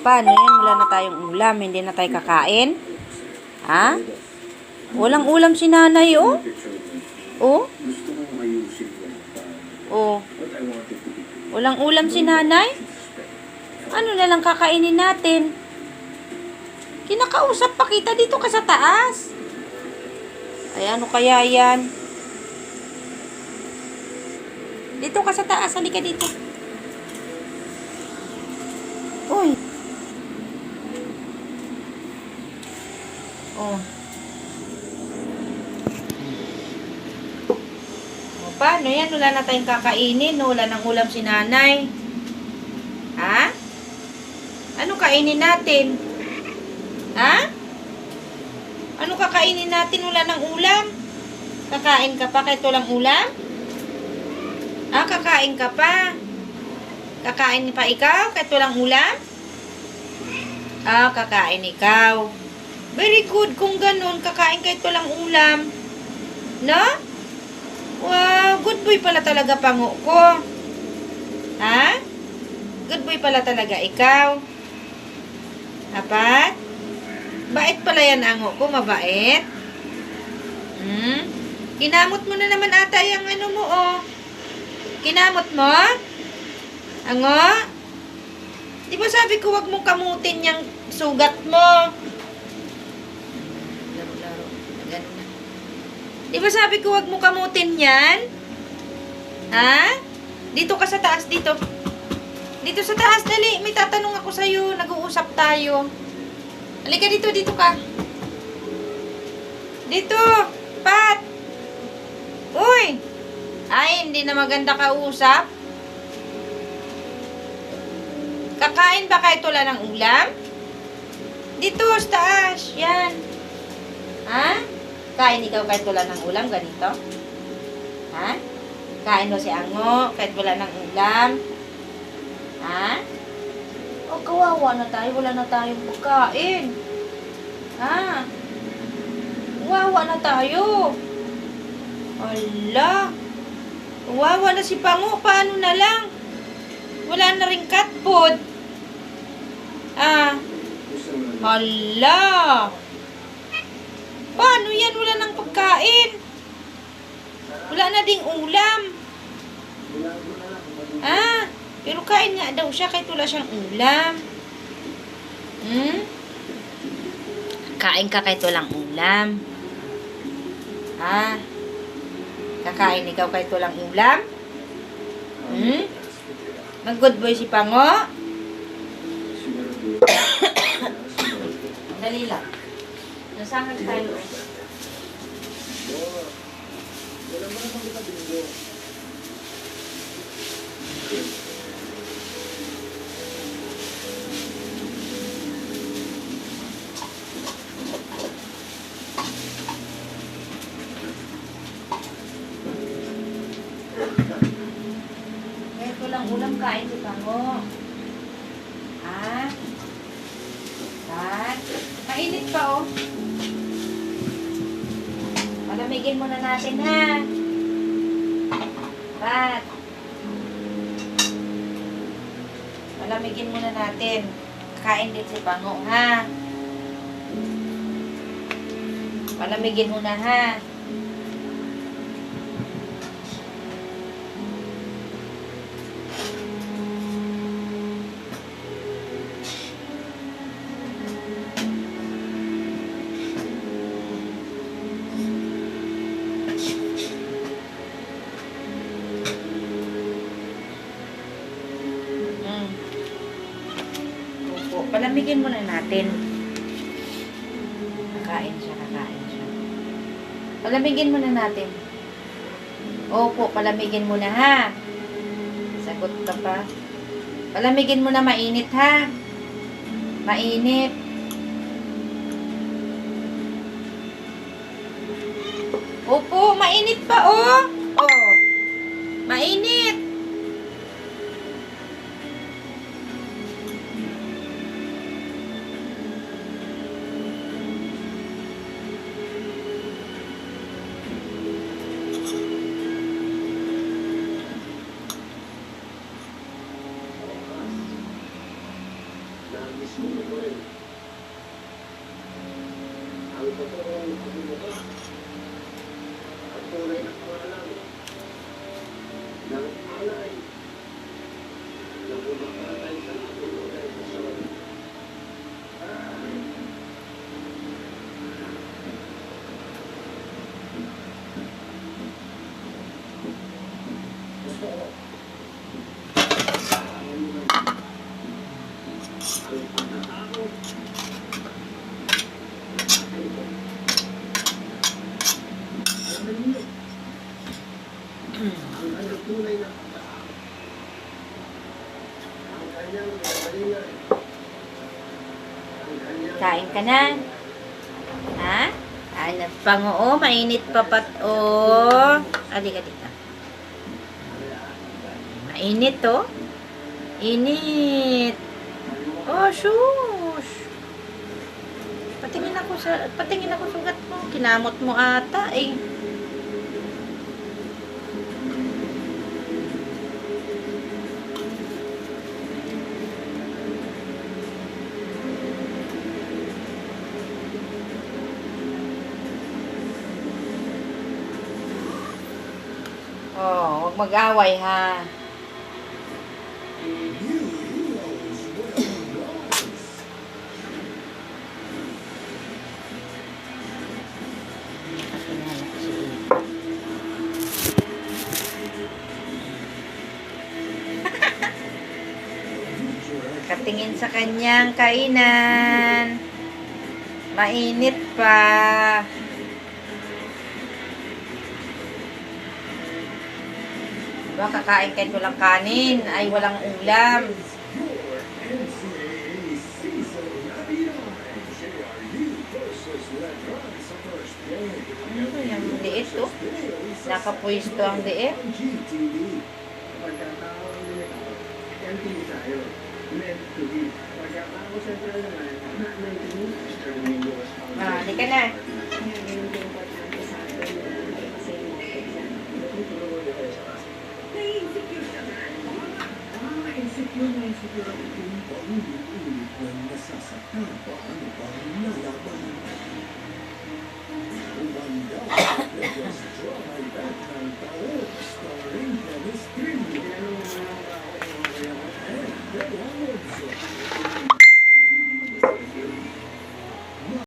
Paano yan? Wala na tayong ulam. Hindi na tayo kakain? Ha? Walang ulam si nanay, oh. Oh? Oh. Walang ulam si nanay? Ano na lang kakainin natin? Kinakausap pa kita dito ka sa taas. Ay, ano kaya yan? Dito ka sa taas. Halika dito. Uy. Oh. O, paano yan? Wala na tayong kakainin. Wala nang ulam si nanay. Ha? Ano kainin natin? Ha? Ano kakainin natin? Wala nang ulam? Kakain ka pa kahit walang ulam? Ah, kakain ka pa? Kakain pa ikaw kahit walang ulam? Ah, kakain ikaw. Very good kung ganun. Kakain kahit walang ulam. No? Wow, good boy pala talaga pango ko. Ha? Good boy pala talaga ikaw. Apat? Bait pala yan ango ko, mabait. Hmm? Kinamot mo na naman ata yung ano mo, oh. Kinamot mo? Ango? Di ba sabi ko wag mong kamutin yung sugat mo? Laro-laro. Ganun na. Di ba sabi ko wag mo kamutin yan? Ha? Dito ka sa taas, dito. Dito sa taas, dali. May tatanong ako sa'yo. Nag-uusap tayo. Halika dito, dito ka. Dito. Pat. Uy. Ay, hindi na maganda kausap. Kakain ba kahit wala ng ulam? Dito, sa taas. Yan. Ha? Kain ikaw kahit wala ng ulam, ganito? Ha? Kain mo si Ango kahit wala ng ulam? Ha? O, kawawa na tayo. Wala na tayong pagkain. Ha? Kawawa na tayo. Ala. Kawawa na si Pango. Paano na lang? Wala na rin cat food. Ah. Hala! Paano yan? Wala nang pagkain. Wala na ding ulam. Ah, pero kain nga daw siya kahit wala siyang ulam. Hmm? Kain ka kahit walang ulam. Ah, kakain ikaw kahit walang ulam? Hmm? Mag-good boy si Pango? Dali lang. Nasangan tayo. Wala mo naman kita bingo. Walang ulam, kain si Pango. Ha? Pat? Mainit pa, oh. Palamigin muna natin, ha? Pat? Palamigin muna natin. Kain din si Pango, ha? Palamigin muna, ha? Palamigin muna natin. Kakain siya, kakain siya. Palamigin muna natin. Opo, palamigin muna ha. Sagot ka pa. Palamigin mo na mainit ha. Mainit. Opo, mainit pa oh. Oh. Mainit. Tunay na pagkatao. Ang kanyang Kain ka na. Ha? Ay, nagpango. Oh, mainit pa pat. Oh. Halika dito. Mainit, oh. Init. Oh, shush. Patingin ako sa patingin ako sugat mo. Kinamot mo ata eh. Oh, huwag mag-away ha. Katingin sa kanyang kainan. Mainit pa. Diba, kakain kayo walang kanin, ay walang ulam. Ano yan? Liit to? Nakapwisto ang liit. Ah, di ka na. Nasasaktan, paano pa rin nalaban?